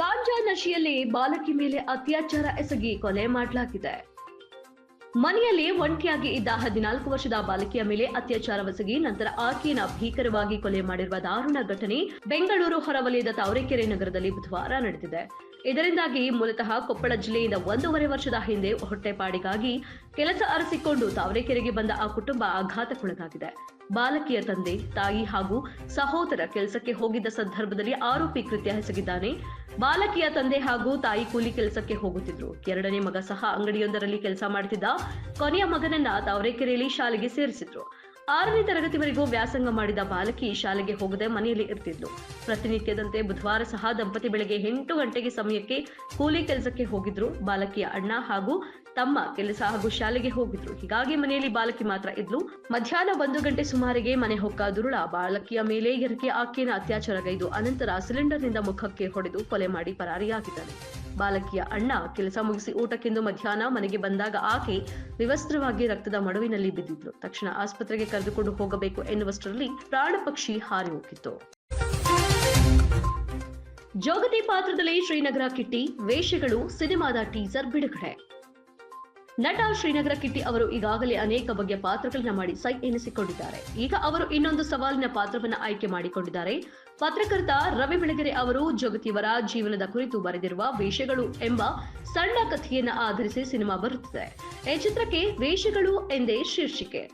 ಗಾಂಜಾ ನಶೆಯಲ್ಲಿ ಬಾಲಕಿ ಮೇಲೆ ಅತ್ಯಾಚಾರ ಎಸಗಿ ಕೊಲೆ ಮಾಡಲಾಗಿದೆ. ಮನೆಯಲ್ಲಿ ಒಂಟಿಯಾಗಿ ಇದ್ದ ಹದಿನಾಲ್ಕು ವರ್ಷದ ಬಾಲಕಿಯ ಮೇಲೆ ಅತ್ಯಾಚಾರವೆಸಗಿ ನಂತರ ಆಕೆಯನ್ನ ಭೀಕರವಾಗಿ ಕೊಲೆ ಮಾಡಿರುವ ದಾರುಣ ಘಟನೆ ಬೆಂಗಳೂರು ಹೊರವಲಯದ ತಾವರೆಕೆರೆ ನಗರದಲ್ಲಿ ಬುಧವಾರ ನಡೆದಿದೆ. ಇದರಿಂದಾಗಿ ಮೂಲತಃ ಕೊಪ್ಪಳ ಜಿಲ್ಲೆಯಿಂದ ಒಂದೂವರೆ ವರ್ಷದ ಹಿಂದೆ ಹೊಟ್ಟೆಪಾಡಿಗಾಗಿ ಕೆಲಸ ಅರಸಿಕೊಂಡು ತಾವರೆಕೆರೆಗೆ ಬಂದ ಆ ಕುಟುಂಬ ಆಘಾತಕ್ಕೊಳಗಾಗಿದೆ. ಬಾಲಕಿಯ ತಂದೆ, ತಾಯಿ ಹಾಗೂ ಸಹೋದರ ಕೆಲಸಕ್ಕೆ ಹೋಗಿದ್ದ ಸಂದರ್ಭದಲ್ಲಿ ಆರೋಪಿ ಕೃತ್ಯ ಎಸಗಿದ್ದಾನೆ. ಬಾಲಕಿಯ ತಂದೆ ಹಾಗೂ ತಾಯಿ ಕೂಲಿ ಕೆಲಸಕ್ಕೆ ಹೋಗುತ್ತಿದ್ರು. ಎರಡನೇ ಮಗ ಸಹ ಅಂಗಡಿಯೊಂದರಲ್ಲಿ ಕೆಲಸ ಮಾಡುತ್ತಿದ್ದ ಕೊನೆಯ ಮಗನನ್ನ ತಾವರೆಕೆರೆಯಲ್ಲಿ ಶಾಲೆಗೆ ಸೇರಿಸಿದ್ರು. ಆರನೇ ತರಗತಿವರೆಗೂ ವ್ಯಾಸಂಗ ಮಾಡಿದ ಬಾಲಕಿ ಶಾಲೆಗೆ ಹೋಗದೆ ಮನೆಯಲ್ಲಿ ಇರ್ತಿದ್ಲು. ಪ್ರತಿನಿತ್ಯದಂತೆ ಬುಧವಾರ ಸಹ ದಂಪತಿ ಬೆಳಗ್ಗೆ ಎಂಟು ಗಂಟೆಗೆ ಸಮಯಕ್ಕೆ ಕೂಲಿ ಕೆಲಸಕ್ಕೆ ಹೋಗಿದ್ರು. ಬಾಲಕಿಯ ಅಣ್ಣ ಹಾಗೂ ತಮ್ಮ ಕೆಲಸ ಹಾಗೂ ಶಾಲೆಗೆ ಹೋಗಿದ್ರು. ಹೀಗಾಗಿ ಮನೆಯಲ್ಲಿ ಬಾಲಕಿ ಮಾತ್ರ ಇದ್ಲು. ಮಧ್ಯಾಹ್ನ ಒಂದು ಗಂಟೆ ಸುಮಾರಿಗೆ ಮನೆ ಹೊಕ್ಕ ದುರುಳ. ಬಾಲಕಿಯ ಮೇಲೆ ಎರಕೆ ಆಕೆಯನ್ನು ಅತ್ಯಾಚಾರಗೈದು ಅನಂತರ ಸಿಲಿಂಡರ್ನಿಂದ ಮುಖಕ್ಕೆ ಹೊಡೆದು ಕೊಲೆ ಮಾಡಿ ಪರಾರಿಯಾಗಿದ್ದಾನೆ ಬಾಲಕಿಯ ಅಣ್ಣ ಕೆಲಸ ಮುಗಿಸಿ ಊಟಕ್ಕೆಂದು ಮಧ್ಯಾಹ್ನ ಮನೆಗೆ ಬಂದಾಗ ಆಕೆ ವಿವಸ್ತ್ರವಾಗಿ ರಕ್ತದ ಮಡುವಿನಲ್ಲಿ ಬಿದ್ದಿದ್ಲು. ತಕ್ಷಣ ಆಸ್ಪತ್ರೆಗೆ ಕರೆದುಕೊಂಡು ಹೋಗಬೇಕು ಎನ್ನುವಷ್ಟರಲ್ಲಿ ಪ್ರಾಣ ಪಕ್ಷಿ ಹಾರಿ ಹೋಗಿತ್ತು. ಜೋಗತಿ ಪಾತ್ರದಲ್ಲಿ ಶ್ರೀನಗರ ಕಿಟ್ಟಿ, ವೇಷಗಳು, ಸಿನಿಮಾದ ಟೀಸರ್ ಬಿಡುಗಡೆ. ನಟ ಶ್ರೀನಗರ ಕಿಟ್ಟಿ ಅವರು ಈಗಾಗಲೇ ಅನೇಕ ಬಗೆಯ ಪಾತ್ರಗಳನ್ನ ಮಾಡಿ ಸೈ ಎನಿಸಿಕೊಂಡಿದ್ದಾರೆ. ಈಗ ಅವರು ಇನ್ನೊಂದು ಸವಾಲಿನ ಪಾತ್ರವನ್ನ ಆಯ್ಕೆ ಮಾಡಿಕೊಂಡಿದ್ದಾರೆ. ಪತ್ರಕರ್ತ ರವಿ ಬೆಳಗೆರೆ ಅವರು ಜಗತಿಯವರ ಜೀವನದ ಕುರಿತು ಬರೆದಿರುವ ವೇಷಗಳು ಎಂಬ ಸಣ್ಣ ಕಥೆಯನ್ನ ಆಧರಿಸಿ ಸಿನಿಮಾ ಬರುತ್ತಿದೆ. ಈ ಚಿತ್ರಕ್ಕೆ ವೇಷಗಳು ಎಂದೇ ಶೀರ್ಷಿಕೆ.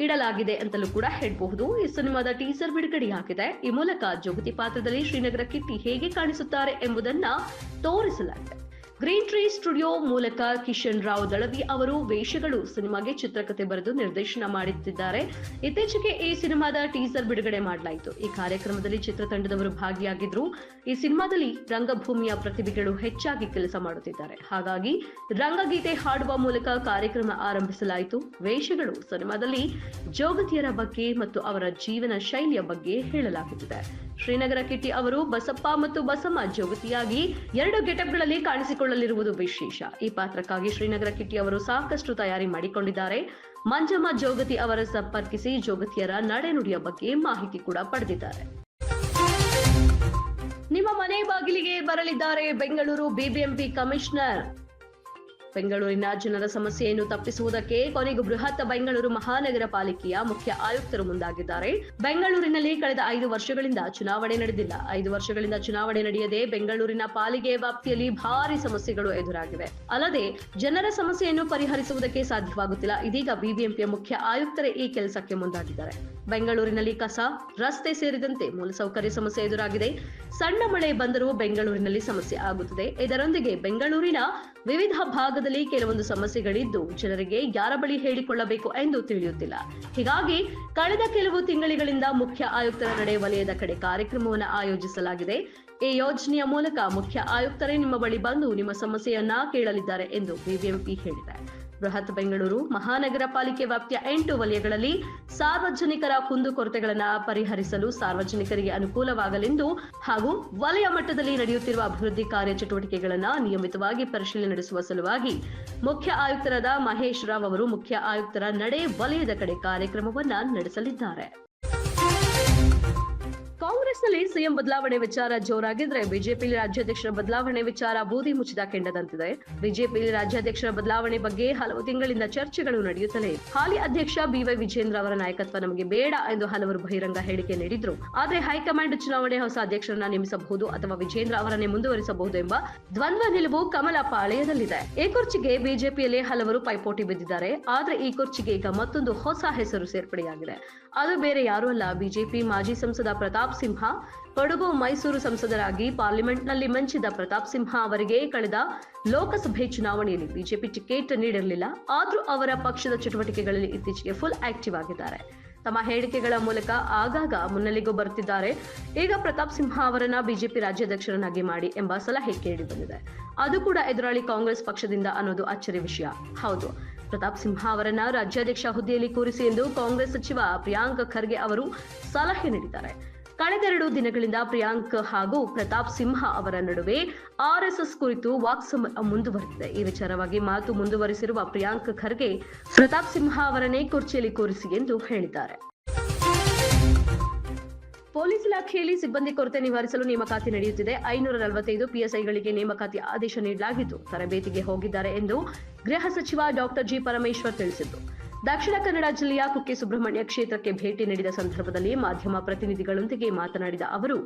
ಇಡಲಾಗಿದೆ ಅಂತಲೂ ಕೂಡ ಹೇಳಬಹುದು. ಈ ಸಿನಿಮಾದ ಟೀಸರ್ ಬಿಡುಗಡೆಯಾಗಿದೆ ಈ ಮೂಲಕ ಜೋಗತಿ ಪಾತ್ರದಲ್ಲಿ ಶ್ರೀನಗರ ಕಿಟ್ಟಿ ಹೇಗೆ ಕಾಣಿಸುತ್ತಾರೆ ಎಂಬುದನ್ನ ತೋರಿಸಲಾಗಿದೆ. ಗ್ರೀನ್ ಟ್ರೀ ಸ್ಟುಡಿಯೋ ಮೂಲಕ ಕಿಶನ್ ರಾವ್ ದಳವಿ ಅವರು ವೇಷಗಳು ಸಿನಿಮಾಗೆ ಚಿತ್ರಕಥೆ ಬರೆದು ನಿರ್ದೇಶನ ಮಾಡುತ್ತಿದ್ದಾರೆ. ಇತ್ತೀಚೆಗೆ ಈ ಸಿನಿಮಾದ ಟೀಸರ್ ಬಿಡುಗಡೆ ಮಾಡಲಾಯಿತು. ಈ ಕಾರ್ಯಕ್ರಮದಲ್ಲಿ ಚಿತ್ರತಂಡದವರು ಭಾಗಿಯಾಗಿದ್ರು. ಈ ಸಿನಿಮಾದಲ್ಲಿ ರಂಗಭೂಮಿಯ ಪ್ರತಿಭೆಗಳು ಹೆಚ್ಚಾಗಿ ಕೆಲಸ ಮಾಡುತ್ತಿದ್ದಾರೆ. ಹಾಗಾಗಿ ರಂಗಗೀತೆ ಹಾಡುವ ಮೂಲಕ ಕಾರ್ಯಕ್ರಮ ಆರಂಭಿಸಲಾಯಿತು. ವೇಷಗಳು ಸಿನಿಮಾದಲ್ಲಿ ಜೋಗತಿಯರ ಬಗ್ಗೆ ಮತ್ತು ಅವರ ಜೀವನ ಶೈಲಿಯ ಬಗ್ಗೆ ಹೇಳಲಾಗುತ್ತಿದೆ. ಶ್ರೀನಗರ ಕಿಟ್ಟಿ ಅವರು ಬಸಪ್ಪ ಮತ್ತು ಬಸಮ್ಮ ಜೋಗತಿಯಾಗಿ ಎರಡು ಗೆಟಪ್ಗಳಲ್ಲಿ ಕಾಣಿಸಿಕೊಳ್ಳಲಿರುವುದು ವಿಶೇಷ. ಈ ಪಾತ್ರಕ್ಕಾಗಿ ಶ್ರೀನಗರ ಕಿಟ್ಟಿ ಅವರು ಸಾಕಷ್ಟು ತಯಾರಿ ಮಾಡಿಕೊಂಡಿದ್ದಾರೆ. ಮಂಜಮ್ಮ ಜೋಗತಿ ಅವರ ಸಂಪರ್ಕಿಸಿ ಜೋಗತಿಯರ ನಡೆನುಡಿಯ ಬಗ್ಗೆ ಮಾಹಿತಿ ಕೂಡ ಪಡೆದಿದ್ದಾರೆ. ನಿಮ್ಮ ಮನೆ ಬಾಗಿಲಿಗೆ ಬರಲಿದ್ದಾರೆ ಬೆಂಗಳೂರು ಬಿಬಿಎಂಪಿ ಕಮಿಷನರ್. ಬೆಂಗಳೂರಿನ ಜನರ ಸಮಸ್ಯೆಯನ್ನು ತಪ್ಪಿಸುವುದಕ್ಕೆ ಕೊನೆಗೂ ಬೃಹತ್ ಬೆಂಗಳೂರು ಮಹಾನಗರ ಪಾಲಿಕೆಯ ಮುಖ್ಯ ಆಯುಕ್ತರು ಮುಂದಾಗಿದ್ದಾರೆ. ಬೆಂಗಳೂರಿನಲ್ಲಿ ಕಳೆದ ಐದು ವರ್ಷಗಳಿಂದ ಚುನಾವಣೆ ನಡೆದಿಲ್ಲ. ಐದು ವರ್ಷಗಳಿಂದ ಚುನಾವಣೆ ನಡೆಯದೆ ಬೆಂಗಳೂರಿನ ಪಾಲಿಕೆ ವ್ಯಾಪ್ತಿಯಲ್ಲಿ ಭಾರಿ ಸಮಸ್ಯೆಗಳು ಎದುರಾಗಿವೆ. ಅಲ್ಲದೆ ಜನರ ಸಮಸ್ಯೆಯನ್ನು ಪರಿಹರಿಸುವುದಕ್ಕೆ ಸಾಧ್ಯವಾಗುತ್ತಿಲ್ಲ. ಇದೀಗ ಬಿಬಿಎಂಪಿಯ ಮುಖ್ಯ ಆಯುಕ್ತರೇ ಈ ಕೆಲಸಕ್ಕೆ ಮುಂದಾಗಿದ್ದಾರೆ. ಬೆಂಗಳೂರಿನಲ್ಲಿ ಕಸ, ರಸ್ತೆ ಸೇರಿದಂತೆ ಮೂಲಸೌಕರ್ಯ ಸಮಸ್ಯೆ ಎದುರಾಗಿದೆ. ಸಣ್ಣ ಮಳೆ ಬಂದರೂ ಬೆಂಗಳೂರಿನಲ್ಲಿ ಸಮಸ್ಯೆ ಆಗುತ್ತದೆ. ಇದರೊಂದಿಗೆ ಬೆಂಗಳೂರಿನ ವಿವಿಧ ಭಾಗದಲ್ಲಿ ಕೆಲವೊಂದು ಸಮಸ್ಯೆಗಳಿದ್ದು ಜನರಿಗೆ ಯಾರ ಬಳಿ ಹೇಳಿಕೊಳ್ಳಬೇಕು ಎಂದು ತಿಳಿಯುತ್ತಿಲ್ಲ. ಹೀಗಾಗಿ ಕಳೆದ ಕೆಲವು ತಿಂಗಳಿಗಳಿಂದ ಮುಖ್ಯ ಆಯುಕ್ತರ ನಡೆ ವಲಯದ ಕಡೆ ಕಾರ್ಯಕ್ರಮವನ್ನು ಆಯೋಜಿಸಲಾಗಿದೆ. ಈ ಯೋಜನೆಯ ಮೂಲಕ ಮುಖ್ಯ ಆಯುಕ್ತರೇ ನಿಮ್ಮ ಬಳಿ ಬಂದು ನಿಮ್ಮ ಸಮಸ್ಯೆಯನ್ನ ಕೇಳಲಿದ್ದಾರೆ ಎಂದು ಬಿಬಿಎಂಪಿ ಹೇಳಿದೆ. ಬೃಹತ್ ಬೆಂಗಳೂರು ಮಹಾನಗರ ಪಾಲಿಕೆ ವ್ಯಾಪ್ತಿಯ ಎಂಟು ವಲಯಗಳಲ್ಲಿ ಸಾರ್ವಜನಿಕರ ಕುಂದುಕೊರತೆಗಳನ್ನು ಪರಿಹರಿಸಲು ಸಾರ್ವಜನಿಕರಿಗೆ ಅನುಕೂಲವಾಗಲೆಂದು ಹಾಗೂ ವಲಯ ಮಟ್ಟದಲ್ಲಿ ನಡೆಯುತ್ತಿರುವ ಅಭಿವೃದ್ಧಿ ಕಾರ್ಯಚಟುವಟಿಕೆಗಳನ್ನು ನಿಯಮಿತವಾಗಿ ಪರಿಶೀಲನೆ ನಡೆಸುವ ಸಲುವಾಗಿ ಮುಖ್ಯ ಆಯುಕ್ತರಾದ ಮಹೇಶ್ ರಾವ್ ಅವರು ಮುಖ್ಯ ಆಯುಕ್ತರ ನಡೆ ವಲಯದ ಕಡೆ ಕಾರ್ಯಕ್ರಮವನ್ನು ನಡೆಸಲಿದ್ದಾರೆ. ಕಾಂಗ್ರೆಸ್ನಲ್ಲಿ ಸಿಎಂ ಬದಲಾವಣೆ ವಿಚಾರ ಜೋರಾಗಿದ್ರೆ ಬಿಜೆಪಿಯಲ್ಲಿ ರಾಜ್ಯಾಧ್ಯಕ್ಷರ ಬದಲಾವಣೆ ವಿಚಾರ ಬೂದಿ ಮುಚ್ಚಿದ ಕೆಂಡದಂತಿದೆ. ಬಿಜೆಪಿಯಲ್ಲಿ ರಾಜ್ಯಾಧ್ಯಕ್ಷರ ಬದಲಾವಣೆ ಬಗ್ಗೆ ಹಲವು ತಿಂಗಳಿಂದ ಚರ್ಚೆಗಳು ನಡೆಯುತ್ತಲೇ. ಹಾಲಿ ಅಧ್ಯಕ್ಷ ಬಿವೈ ವಿಜೇಂದ್ರ ಅವರ ನಾಯಕತ್ವ ನಮಗೆ ಬೇಡ ಎಂದು ಹಲವರು ಬಹಿರಂಗ ಹೇಳಿಕೆ ನೀಡಿದ್ರು. ಆದರೆ ಹೈಕಮಾಂಡ್ ಚುನಾವಣೆ ಹೊಸ ಅಧ್ಯಕ್ಷರನ್ನ ನೇಮಿಸಬಹುದು ಅಥವಾ ವಿಜೇಂದ್ರ ಅವರನ್ನೇ ಮುಂದುವರಿಸಬಹುದು ಎಂಬ ದ್ವಂದ್ವ ನಿಲುವು ಕಮಲ ಪಾಳೆಯದಲ್ಲಿದೆ ಈ ಕುರ್ಚಿಗೆ ಬಿಜೆಪಿಯಲ್ಲಿ ಹಲವರು ಪೈಪೋಟಿ ಬಿದ್ದಿದ್ದಾರೆ. ಆದ್ರೆ ಈ ಕುರ್ಚಿಗೆ ಈಗ ಮತ್ತೊಂದು ಹೊಸ ಹೆಸರು ಸೇರ್ಪಡೆಯಾಗಿದೆ. ಅದು ಬೇರೆ ಯಾರೂ ಅಲ್ಲ. ಬಿಜೆಪಿ ಮಾಜಿ ಸಂಸದ ಪ್ರತಾಪ್ ಸಿಂಹ, ಕೊಡಗು ಮೈಸೂರು ಸಂಸದರಾಗಿ ಪಾರ್ಲಿಮೆಂಟ್ನಲ್ಲಿ ಮಂಚಿದ ಪ್ರತಾಪ್ ಸಿಂಹ ಅವರಿಗೆ ಕಳೆದ ಲೋಕಸಭೆ ಚುನಾವಣೆಯಲ್ಲಿ ಬಿಜೆಪಿ ಟಿಕೆಟ್ ನೀಡಿರಲಿಲ್ಲ. ಆದರೂ ಅವರ ಪಕ್ಷದ ಚಟುವಟಿಕೆಗಳಲ್ಲಿ ಇತ್ತೀಚೆಗೆ ಫುಲ್ ಆಕ್ಟಿವ್ ಆಗಿದ್ದಾರೆ. ತಮ್ಮ ಹೇಳಿಕೆಗಳ ಮೂಲಕ ಆಗಾಗ ಮುನ್ನೆಲೆಗೂ ಬರುತ್ತಿದ್ದಾರೆ ಈಗ ಪ್ರತಾಪ್ ಸಿಂಹ ಅವರನ್ನ ಬಿಜೆಪಿ ರಾಜ್ಯಾಧ್ಯಕ್ಷರನ್ನಾಗಿ ಮಾಡಿ ಎಂಬ ಸಲಹೆ ಕೇಳಿ ಬಂದಿದೆ. ಅದು ಕೂಡ ಎದುರಾಳಿ ಕಾಂಗ್ರೆಸ್ ಪಕ್ಷದಿಂದ ಅನ್ನೋದು ಅಚ್ಚರಿ ವಿಷಯ. ಹೌದು, ಪ್ರತಾಪ್ ಸಿಂಹ ಅವರನ್ನ ರಾಜ್ಯಾಧ್ಯಕ್ಷ ಹುದ್ದೆಯಲ್ಲಿ ಕೂರಿಸಿ ಎಂದು ಕಾಂಗ್ರೆಸ್ ಸಚಿವ ಪ್ರಿಯಾಂಕ್ ಖರ್ಗೆ ಅವರು ಸಲಹೆ ನೀಡಿದ್ದಾರೆ. ಕಳೆದೆರಡು ದಿನಗಳಿಂದ ಪ್ರಿಯಾಂಕ್ ಹಾಗೂ ಪ್ರತಾಪ್ ಸಿಂಹ ಅವರ ನಡುವೆ ಆರ್ಎಸ್ಎಸ್ ಕುರಿತು ವಾಕ್ಸಮರ ಮುಂದುವರೆದಿದೆ. ಈ ವಿಚಾರವಾಗಿ ಮಾತು ಮುಂದುವರಿಸಿರುವ ಪ್ರಿಯಾಂಕ್ ಖರ್ಗೆ, ಪ್ರತಾಪ್ ಸಿಂಹ ಅವರನ್ನೇ ಕುರ್ಚಿಯಲ್ಲಿ ಕೂರಿಸಿ ಎಂದು ಹೇಳಿದ್ದಾರೆ. ಪೊಲೀಸ್ ಇಲಾಖೆಯಲ್ಲಿ ಸಿಬ್ಬಂದಿ ಕೊರತೆ ನಿವಾರಿಸಲು ನೇಮಕಾತಿ ನಡೆಯುತ್ತಿದೆ. ಐನೂರ ನಲವತ್ತೈದು ಪಿಎಸ್ಐಗಳಿಗೆ ನೇಮಕಾತಿ ಆದೇಶ ನೀಡಲಾಗಿದ್ದು, ತರಬೇತಿಗೆ ಹೋಗಿದ್ದಾರೆ ಎಂದು ಗೃಹ ಸಚಿವ ಡಾಕ್ಟರ್ ಜಿ ಪರಮೇಶ್ವರ್ ತಿಳಿಸಿದ್ದು. ದಕ್ಷಿಣ ಕನ್ನಡ ಜಿಲ್ಲೆಯ ಕುಕ್ಕೆ ಸುಬ್ರಹ್ಮಣ್ಯ ಕ್ಷೇತ್ರಕ್ಕೆ ಭೇಟಿ ನೀಡಿದ ಸಂದರ್ಭದಲ್ಲಿ ಮಾಧ್ಯಮ ಪ್ರತಿನಿಧಿಗಳೊಂದಿಗೆ ಮಾತನಾಡಿದ ಅವರು,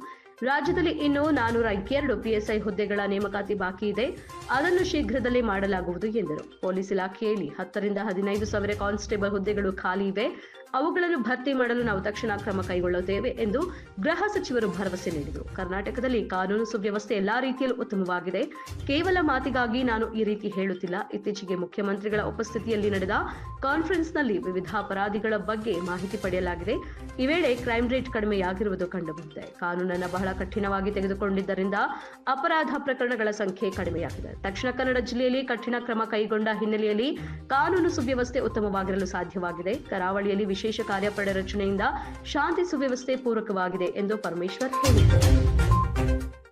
ರಾಜ್ಯದಲ್ಲಿ ಇನ್ನೂ ನಾನೂರ ಎರಡು ಪಿಎಸ್ಐ ಹುದ್ದೆಗಳ ನೇಮಕಾತಿ ಬಾಕಿ ಇದೆ. ಅದನ್ನು ಶೀಘ್ರದಲ್ಲೇ ಮಾಡಲಾಗುವುದು ಎಂದರು. ಪೊಲೀಸ್ ಇಲಾಖೆಯಲ್ಲಿ ಹತ್ತರಿಂದ ಹದಿನೈದು ಸಾವಿರ ಕಾನ್ಸ್ಟೇಬಲ್ ಹುದ್ದೆಗಳು ಖಾಲಿ ಇವೆ. ಅವುಗಳನ್ನು ಭರ್ತಿ ಮಾಡಲು ನಾವು ತಕ್ಷಣ ಕ್ರಮ ಕೈಗೊಳ್ಳುತ್ತೇವೆ ಎಂದು ಗೃಹ ಸಚಿವರು ಭರವಸೆ ನೀಡಿದರು. ಕರ್ನಾಟಕದಲ್ಲಿ ಕಾನೂನು ಸುವ್ಯವಸ್ಥೆ ಎಲ್ಲಾ ರೀತಿಯಲ್ಲೂ ಉತ್ತಮವಾಗಿದೆ. ಕೇವಲ ಮಾತಿಗಾಗಿ ನಾನು ಈ ರೀತಿ ಹೇಳುತ್ತಿಲ್ಲ. ಇತ್ತೀಚೆಗೆ ಮುಖ್ಯಮಂತ್ರಿಗಳ ಉಪಸ್ಥಿತಿಯಲ್ಲಿ ನಡೆದ ಕಾನ್ಫರೆನ್ಸ್ನಲ್ಲಿ ವಿವಿಧ ಅಪರಾಧಿಗಳ ಬಗ್ಗೆ ಮಾಹಿತಿ ಪಡೆಯಲಾಗಿದೆ. ಈ ವೇಳೆ ಕ್ರೈಮ್ ರೇಟ್ ಕಡಿಮೆಯಾಗಿರುವುದು ಕಂಡುಬಂದಿದೆ. ಕಾನೂನನ್ನು ಬಹಳ ಕಠಿಣವಾಗಿ ತೆಗೆದುಕೊಂಡಿದ್ದರಿಂದ ಅಪರಾಧ ಪ್ರಕರಣಗಳ ಸಂಖ್ಯೆ ಕಡಿಮೆಯಾಗಿದೆ. ದಕ್ಷಿಣ ಕನ್ನಡ ಜಿಲ್ಲೆಯಲ್ಲಿ ಕಠಿಣ ಕ್ರಮ ಕೈಗೊಂಡ ಹಿನ್ನೆಲೆಯಲ್ಲಿ ಕಾನೂನು ಸುವ್ಯವಸ್ಥೆ ಉತ್ತಮವಾಗಿರಲು ಸಾಧ್ಯವಾಗಿದೆ. ಕರಾವಳಿಯಲ್ಲಿ ವಿಶೇಷ ಕಾರ್ಯಪಡೆ ರಚನೆಯಿಂದ ಶಾಂತಿ ಸುವ್ಯವಸ್ಥೆ ಪೂರಕವಾಗಿದೆ ಎಂದು ಪರಮೇಶ್ವರ್ ಹೇಳಿದರು.